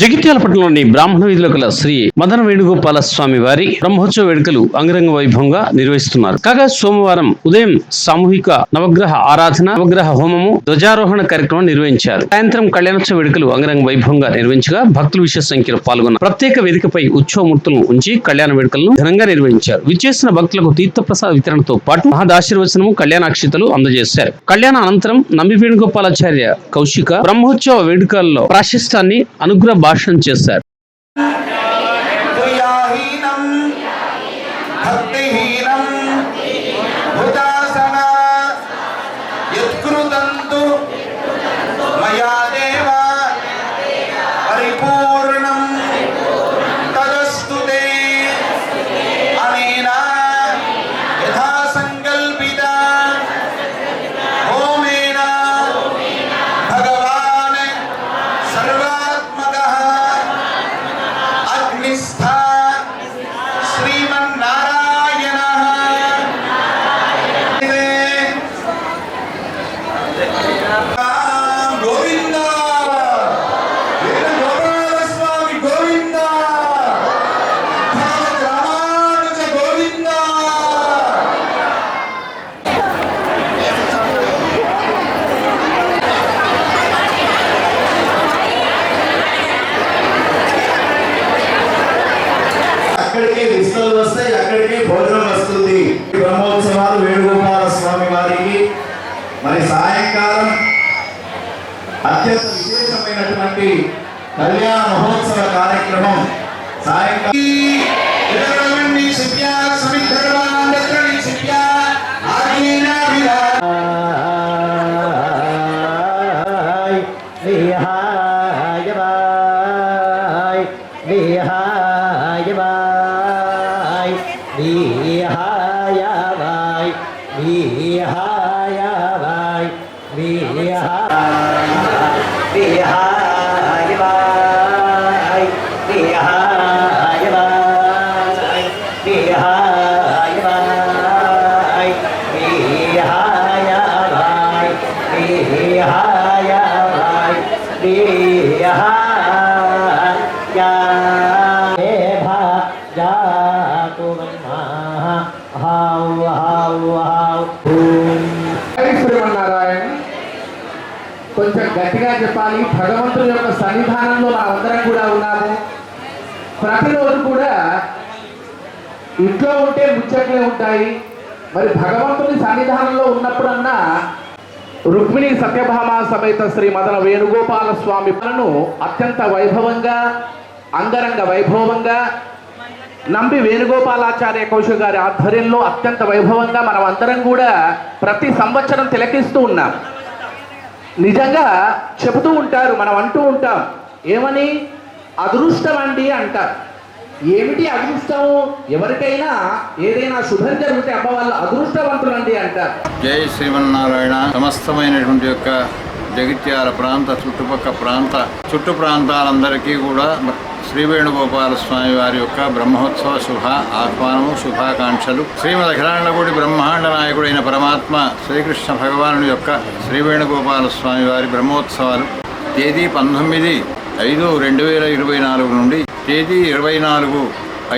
జగిత్యాల పట్టణంలోని బ్రాహ్మణ వీధిలో గల శ్రీ మదన వేణుగోపాల స్వామి వారి బ్రహ్మోత్సవ వేడుకలు అంగరంగ వైభవంగా నిర్వహిస్తున్నారు. కాగా సోమవారం ఉదయం సామూహిక నవగ్రహ ఆరాధన నవగ్రహ హోమము ధ్వజారోహణ కార్యక్రమం నిర్వహించారు. సాయంత్రం కళ్యాణోత్సవ వేడుకలు అంగరంగ వైభవంగా నిర్వహించగా భక్తులు విశేష సంఖ్యలో పాల్గొన్నారు. ప్రత్యేక వేదికపై ఉత్సవమూర్తులను ఉంచి కళ్యాణ వేడుకలను ఘనంగా నిర్వహించారు. విచ్చేసిన భక్తులకు తీర్థప్రసాద వితరణతో పాటు మహదాశీర్వచనము కళ్యాణాక్షితలు అందజేశారు. కళ్యాణ అనంతరం నంబి వేణుగోపాలాచార్య కౌశిక బ్రహ్మోత్సవ వేడుకల్లో ప్రాశిష్టాన్ని అనుగ్రహ భాషణం చేశారు വിഹായവായ് വിഹായവായ് വിഹായവായ് വിഹായ വിഹായ కానీ భగవంతుడి భగవంతుని యొక్క సన్నిధానంలో మనం అందరం కూడా ఉన్నాము ప్రతిరోజు కూడా ఇంట్లో ఉంటే ముచ్చట్లే ఉంటాయి. మరి భగవంతుని సన్నిధానంలో ఉన్నప్పుడన్నా రుక్మిణి సత్యభామ సమేత శ్రీ మదన వేణుగోపాల స్వామి పనులను అత్యంత వైభవంగా అంగరంగ వైభవంగా నంబి వేణుగోపాలాచార్య కౌశ గారి ఆధ్వర్యంలో అత్యంత వైభవంగా మనం అందరం కూడా ప్రతి సంవత్సరం తిలకిస్తూ ఉన్నాం. నిజంగా చెబుతూ ఉంటారు మనం అంటూ ఉంటాం. ఏమని? అదృష్టం అండి అంటారు. ఏమిటి అదృష్టం ఎవరికైనా ఏదైనా శుభం జరిగితే అమ్మ వాళ్ళు అదృష్టవంతులండి అంటారు. జై శ్రీమన్నారాయణ. సమస్తమైనటువంటి యొక్క జగిత్యాల ప్రాంత చుట్టుపక్క ప్రాంత చుట్టు ప్రాంతాలందరికీ కూడా శ్రీ వేణుగోపాల స్వామి వారి యొక్క బ్రహ్మోత్సవ శుభ ఆహ్వానము శుభాకాంక్షలు. శ్రీమద్ అఖిలాండకోటి బ్రహ్మాండ నాయకుడైన పరమాత్మ శ్రీకృష్ణ భగవానుడి యొక్క శ్రీ వేణుగోపాల స్వామి వారి బ్రహ్మోత్సవాలు. తేదీ పంతొమ్మిది ఐదు రెండు వేల ఇరవై నాలుగు నుండి తేదీ ఇరవై నాలుగు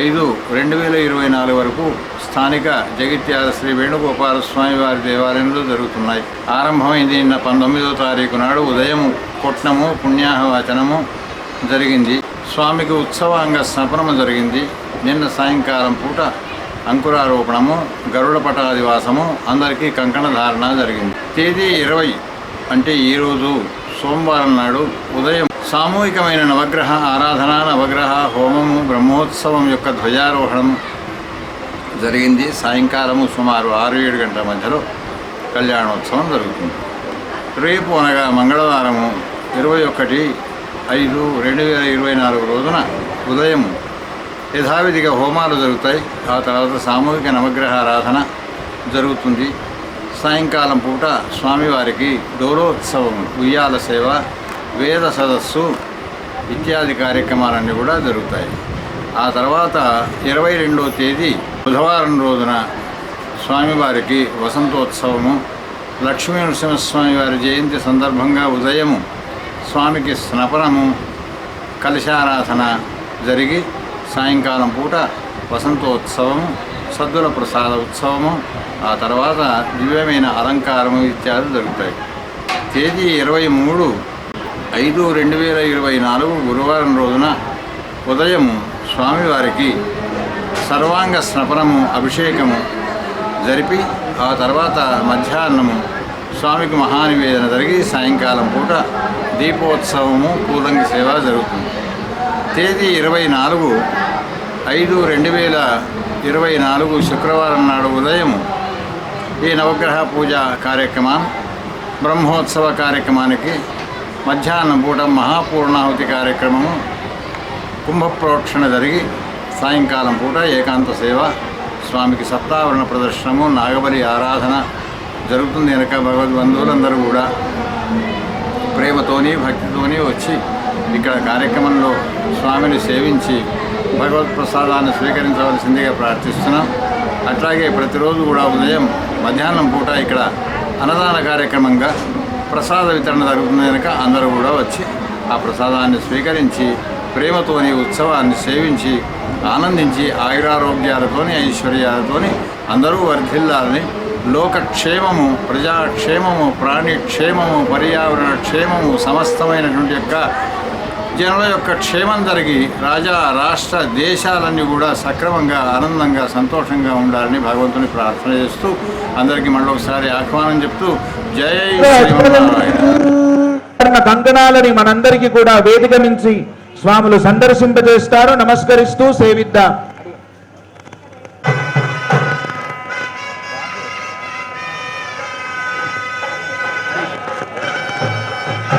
ఐదు రెండు వేల ఇరవై నాలుగు వరకు స్థానిక జగిత్యాల శ్రీ వేణుగోపాల స్వామి వారి దేవాలయంలో జరుగుతున్నాయి. ఆరంభమైంది నిన్న పంతొమ్మిదో తారీఖు నాడు ఉదయం కొట్నము పుణ్యాహవాచనము జరిగింది. స్వామికి ఉత్సవాంగ స్నపనము జరిగింది. నిన్న సాయంకాలం పూట అంకురారోపణము గరుడ పటాదివాసము అందరికీ కంకణ ధారణ జరిగింది. తేదీ ఇరవై అంటే ఈరోజు సోమవారం నాడు ఉదయం సామూహికమైన నవగ్రహ ఆరాధన నవగ్రహ హోమము బ్రహ్మోత్సవం యొక్క ధ్వజారోహణం జరిగింది. సాయంకాలము సుమారు ఆరు ఏడు గంటల మధ్యలో కళ్యాణోత్సవం జరుగుతుంది. రేపు అనగా మంగళవారము ఇరవై ఒకటి ఐదు రెండు వేల ఇరవై నాలుగు రోజున ఉదయం యథావిధిగా హోమాలు జరుగుతాయి. ఆ తర్వాత సామూహిక నవగ్రహ ఆరాధన జరుగుతుంది. సాయంకాలం పూట స్వామివారికి డోలోత్సవం ఉయ్యాల సేవ వేద సదస్సు ఇత్యాది కార్యక్రమాలన్నీ కూడా జరుగుతాయి. ఆ తర్వాత ఇరవై రెండవ తేదీ బుధవారం రోజున స్వామివారికి వసంతోత్సవము లక్ష్మీ నరసింహస్వామి వారి జయంతి సందర్భంగా ఉదయము స్వామికి స్నపనము కలశారాధన జరిగి సాయంకాలం పూట వసంతోత్సవము సద్దుల ప్రసాద ఉత్సవము ఆ తర్వాత దివ్యమైన అలంకారము ఇత్యాదులు జరుగుతాయి. తేదీ ఇరవై మూడు ఐదు రెండు వేల ఇరవై నాలుగు గురువారం రోజున ఉదయం స్వామివారికి సర్వాంగ స్నపనము అభిషేకము జరిపి ఆ తర్వాత మధ్యాహ్నము స్వామికి మహానివేదన జరిగి సాయంకాలం పూట దీపోత్సవము పూలంగి సేవ జరుగుతుంది. తేదీ ఇరవై నాలుగు ఐదు రెండు వేల ఇరవై నాలుగు శుక్రవారం నాడు ఉదయం ఈ నవగ్రహ పూజ కార్యక్రమం బ్రహ్మోత్సవ కార్యక్రమానికి మధ్యాహ్నం పూట మహాపూర్ణాహుతి కార్యక్రమము కుంభప్రోక్షణ జరిగి సాయంకాలం పూట ఏకాంత సేవ స్వామికి సప్తావరణ ప్రదర్శనము నాగబలి ఆరాధన జరుగుతుంది కనుక భగవద్బంధువులందరూ కూడా. ప్రేమతోని భక్తితోని వచ్చి ఇక్కడ కార్యక్రమంలో స్వామిని సేవించి భగవత్ ప్రసాదాన్ని స్వీకరించవలసిందిగా ప్రార్థిస్తున్నాం. అట్లాగే ప్రతిరోజు కూడా ఉదయం మధ్యాహ్నం పూట ఇక్కడ అన్నదాన కార్యక్రమంగా ప్రసాద వితరణ జరుగుతుంది కనుక అందరూ కూడా వచ్చి ఆ ప్రసాదాన్ని స్వీకరించి ప్రేమతోని ఉత్సవాన్ని సేవించి ఆనందించి ఆయురారోగ్యాలతోని ఐశ్వర్యాలతోని అందరూ వర్ధిల్లాలని లోకక్షేమము ప్రజాక్షేమము ప్రాణి క్షేమము పర్యావరణ క్షేమము సమస్తమైనటువంటి యొక్క జనుల యొక్క క్షేమం జరిగి రాజా రాష్ట్ర దేశాలన్నీ కూడా సక్రమంగా ఆనందంగా సంతోషంగా ఉండాలని భగవంతుని ప్రార్థన చేస్తూ అందరికీ మళ్ళీ ఒకసారి ఆహ్వానం చెప్తూ జై కంకణాలని మనందరికీ కూడా వేదిక మించి స్వాములు సందర్శింపజేస్తారు నమస్కరిస్తూ సేవిద్దాం.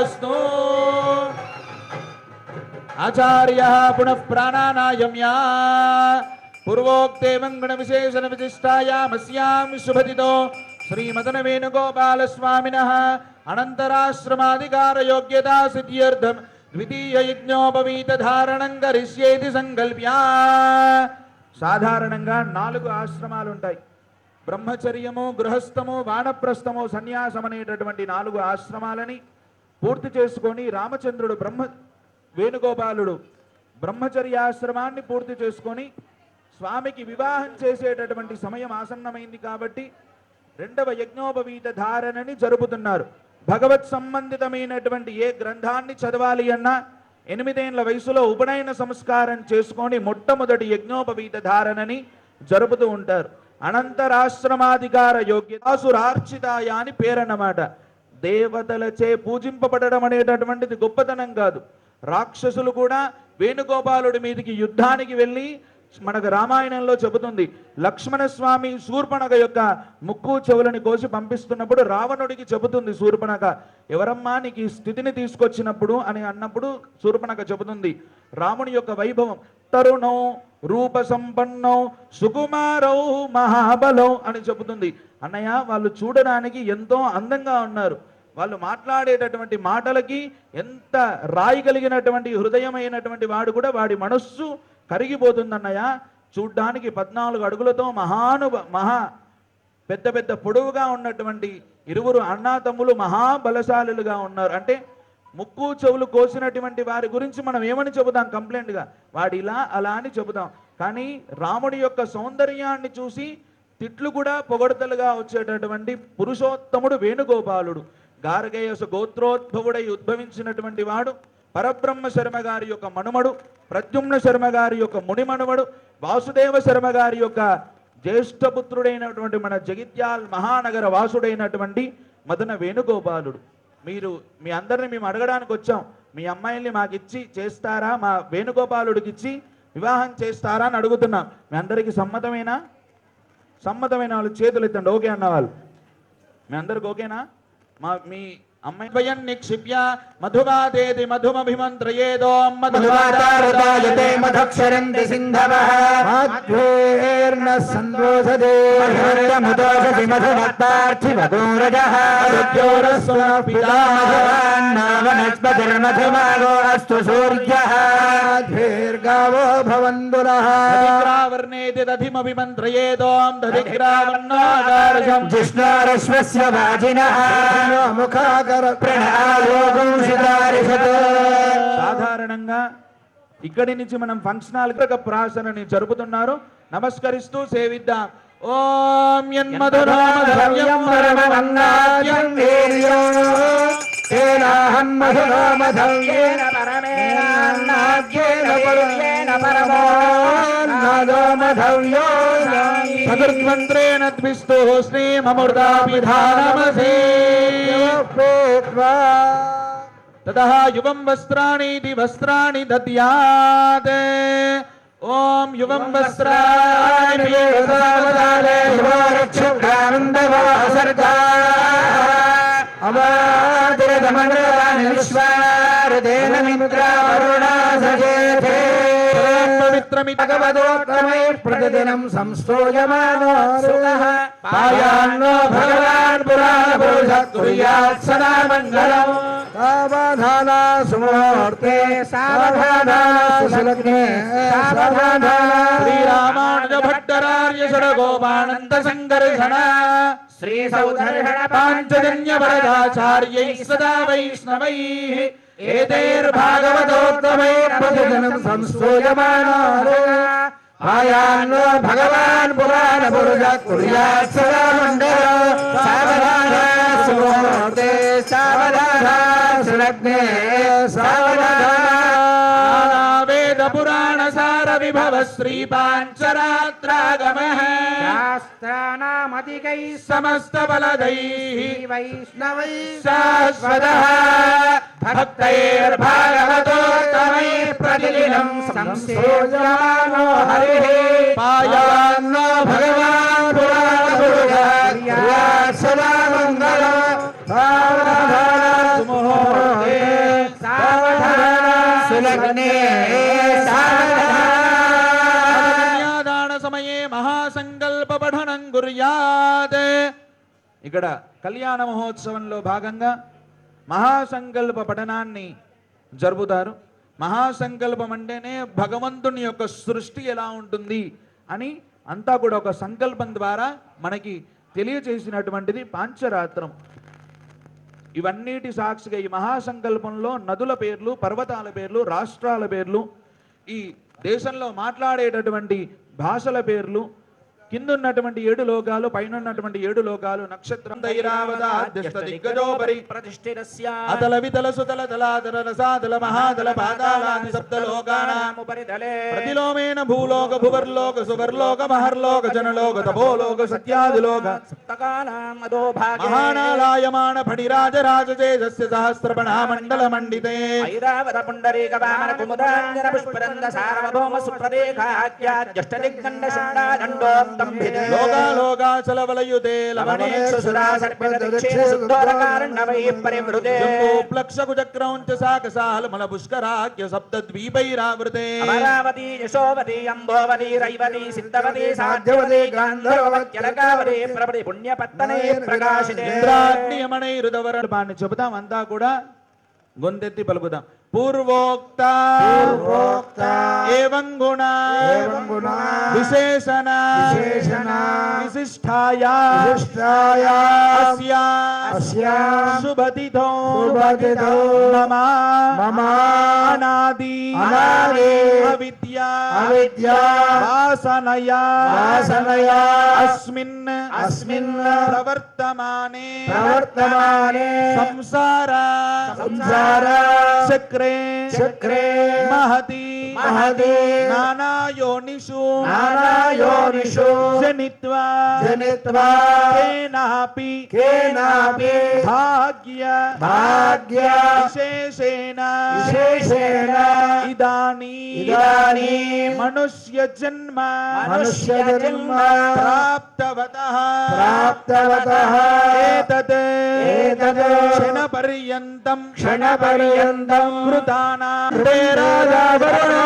అస్తు. ఆచార్య పునః ప్రాణానాయమ్యా. పూర్వోక్తే మంగళ విశేషణ విశిష్టాయామస్యాం శుభతితో శ్రీమదన వేణుగోపాల స్వామిన అనంతరాశ్రమాధికార యోగ్యతా సిద్ధ్యర్థం ద్వితీయ యజ్ఞోపవీత ధారణం కరిష్యేతి సంకల్ప్యా. సాధారణంగా నాలుగు ఆశ్రమాలు ఉంటాయి బ్రహ్మచర్యము గృహస్థము వానప్రస్థము సన్యాసం అనేటటువంటి నాలుగు ఆశ్రమాలని పూర్తి చేసుకొని రామచంద్రుడు బ్రహ్మ వేణుగోపాలుడు బ్రహ్మచర్యాశ్రమాన్ని పూర్తి చేసుకొని స్వామికి వివాహం చేసేటటువంటి సమయం ఆసన్నమైంది కాబట్టి రెండవ యజ్ఞోపవీత ధారణని జరుపుతున్నారు. భగవత్ సంబంధితమైనటువంటి ఏ గ్రంథాన్ని చదవాలి అన్నా ఎనిమిదేళ్ళ వయసులో ఉపనయన సంస్కారం చేసుకొని మొట్టమొదటి యజ్ఞోపవీత ధారణని జరుపుతూ ఉంటారు. అనంతరాశ్రమాధికార యోగ్యతాసురార్చితాయ అని పేరన్నమాట. దేవతలచే పూజింపబడడం అనేటటువంటిది గొప్పతనం కాదు. రాక్షసులు కూడా వేణుగోపాలుడి మీదికి యుద్ధానికి వెళ్ళి మనకు రామాయణంలో చెబుతుంది లక్ష్మణ స్వామి శూర్పణక యొక్క ముక్కు చెవులని కోసి పంపిస్తున్నప్పుడు రావణుడికి చెబుతుంది శూర్పణక ఎవరమ్మా నీకు ఈ స్థితిని తీసుకొచ్చినప్పుడు అని అన్నప్పుడు శూర్పణక చెబుతుంది రాముని యొక్క వైభవం తరుణం రూప సంపన్నం సుకుమారౌ మహాబలం అని చెబుతుంది. అన్నయ్య వాళ్ళు చూడడానికి ఎంతో అందంగా ఉన్నారు. వాళ్ళు మాట్లాడేటటువంటి మాటలకి ఎంత రాయి కలిగినటువంటి హృదయమైనటువంటి వాడు కూడా వాడి మనస్సు కరిగిపోతుందన్నయ్య. చూడ్డానికి పద్నాలుగు అడుగులతో మహానుభ మహా పెద్ద పెద్ద పొడవుగా ఉన్నటువంటి ఇరువురు అన్నాతమ్ములు మహాబలశాలులుగా ఉన్నారు. అంటే ముక్కు చెవులు కోసినటువంటి వారి గురించి మనం ఏమని చెబుతాం కంప్లైంట్గా? వాడు ఇలా అలా అని చెబుతాం. కానీ రాముడి యొక్క సౌందర్యాన్ని చూసి తిట్లు కూడా పొగడతలుగా వచ్చేటటువంటి పురుషోత్తముడు వేణుగోపాలుడు. గార్గేయస గోత్రోద్భవుడై ఉద్భవించినటువంటి వాడు పరబ్రహ్మ శర్మ గారి యొక్క మనుమడు ప్రద్యుమ్న శర్మ గారి యొక్క మునిమనుమడు వాసుదేవ శర్మ గారి యొక్క జ్యేష్ఠపుత్రుడైనటువంటి మన జగిత్యాల్ మహానగర వాసుడైనటువంటి మదన వేణుగోపాలుడు. మీరు మీ అందరిని మేము అడగడానికి వచ్చాం. మీ అమ్మాయిల్ని మాకిచ్చి చేస్తారా? మా వేణుగోపాలుడికి ఇచ్చి వివాహం చేస్తారా అని అడుగుతున్నాం. మీ అందరికీ సమ్మతమేనా? సమ్మతమైన వాళ్ళు చేతులు ఎత్తండి. ఓకే అన్న వాళ్ళు. మీ అందరికి ఓకేనా? మా మీ అమ్మాయి భయం నిక్షిప్య మధువాదేది మధుమభిమంత్రయేదోం మధువాతారుదాయతే మధుక్షరంతి సింధవః. మధ్వేర్న సందోషదే మధురముదోషసి మధుమత్పార్థివదూరజः మధువన్నస్పతిర్మధుమాగో అస్తు సూర్యः దీర్ఘావో భవంతులః. దధిగ్రావర్ణేతి దధిమభిమంత్రయేదోం దధిగ్రావర్ణాకారశం జిష్ణోరశ్వస్య వాజినः. శితారిషత్ సాధారణంగా ఇక్కడి నుంచి మనం ఫంక్షన్ హాల్ ప్రాసనని జరుపుతున్నారు. నమస్కరిస్తూ సేవిద్దాం. ఓం పరుయేన పరమో. నాదో మధవ్యో చతుర్మంత్రేణ ద్విస్తు శ్రీమమృతాభిధానమసే తతः యువం వస్త్రాణీతి వస్త్రాణి దద్యాత్. ఓం యువం వస్త్రాణి అవాదిరదమనరానిశ్వారదేన మిత్రావరుణాసజేతే भगवदोत्तमै प्रतिदिनम् संस्तोयमानो सुखः। पायान्नो भगवान् पुरापुरुषत्कुर्यात् सदा मङ्गलम्। सावधाना सुमुहूर्ते सावधाना सुलग्ने सावधाना श्रीरामानुजभट्टरार्य षडगोपानन्दसङ्कर्षण श्रीसौधर्षण पाञ्चजन्यवरदाचार्यैः सदा वैष्णवैः। సంకర్షణ శ్రీ సౌధర్షణ పాంచజన్య వరదాచార్యై సదా వైష్ణవై ఏతైర్భాగవతోత్తమై ప్రతిదినం సంస్తోయమానో పాయాన్నో భగవాన్ పురాణ పురుష కుర్యాత్ సదా మంగళం సావధాన సుముహూర్తే సావధాన సులగ్నే సావధాన వేద ఇక్కడ కళ్యాణ మహోత్సవంలో భాగంగా మహాసంకల్ప పఠనాన్ని జరుపుతారు. మహాసంకల్పం అంటేనే భగవంతుని యొక్క సృష్టి ఎలా ఉంటుంది అని అంతా కూడా ఒక సంకల్పం ద్వారా మనకి తెలియజేసినటువంటిది పాంచరాత్రం. ఇవన్నిటి సాక్షిగా ఈ మహాసంకల్పంలో నదుల పేర్లు పర్వతాల పేర్లు రాష్ట్రాల పేర్లు ఈ దేశంలో మాట్లాడేటటువంటి భాషల పేర్లు కింద ఉన్నటువంటి ఏడు లోకాలు పైన ఉన్నటువంటి ఏడు లోకాలు నక్షత్రం అతల వితల సుతల తలాతల రసాతల మహాతల పాతాళాది సప్త భూలోక భువర్లోక సువర్లోక మహర్లోక జనలోక తపోలోక సత్యాదిలోక. సహస్రపణా మండల మండితే. ఐరావత పుండరీక వామన కుముదాంజన పుష్పరంద సార్వభౌమ జ్యేష్ఠదిగ్గండ శుండాదండోత్తం భిదే లోకాలోకాచల వలయుతే లవణేషు సురా సర్పిత దక్షిణ శుద్ధోరకారణవై పరివృతే ప్లక్షకు చక్రౌంచ సాకసాలమల పుష్కరాఖ్య సప్తద్వీపైరావృతే అమరావతి యశోవతి అంబోవతి రైవతి సిద్ధవతి సాధ్యవతి గాంధర్వత్యలకావతి ప్రవతి పుణ్యపత్తనే ప్రకాశితే చెబుతాం అంతా కూడా గొంతెత్తి పలుకుదాం पूर्वोक्ता। पूर्वोक्ता। एवं गुणा। एवं गुणा। विशेषणा। विशेषणा। विशिष्टाया। विशिष्टाया। अस्या। अस्या। सुभतितो सुभतितो मम। मम। अनादि। अनादि। अविद्या। अविद्या। वासनया। वासनया। अस्मिन्। अस्मिन्। प्रवर्तमाने। प्रवर्तमाने। संसारा। संसारा। चक्र चक्रे चक्रे महती Mahade Nana Yonishu Nana Yonishu Janitva Janitva Kenapi Kenapi Bhagya Bhagya Visheshena Visheshena Idani Idani Manushya Janma Manushya Janma Praptavatah Praptavatah Etad Etad Kshanapariyantam Kshanapariyantam Krutana Krutana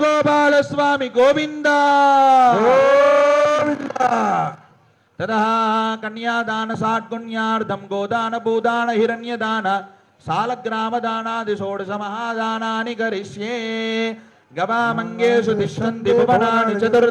అస్తు తథాస్తు వేణుగోపాల స్వామి గోవింద. తదా కన్యాదాన సాడ్గుణ్యార్థం గోదాన భూదాన హిరణ్యదాన సాలగ్రామదానాది షోడశ మహాదానాని కరిష్యే. గవామంగేషు తిష్టంతి భువనాని చతుర్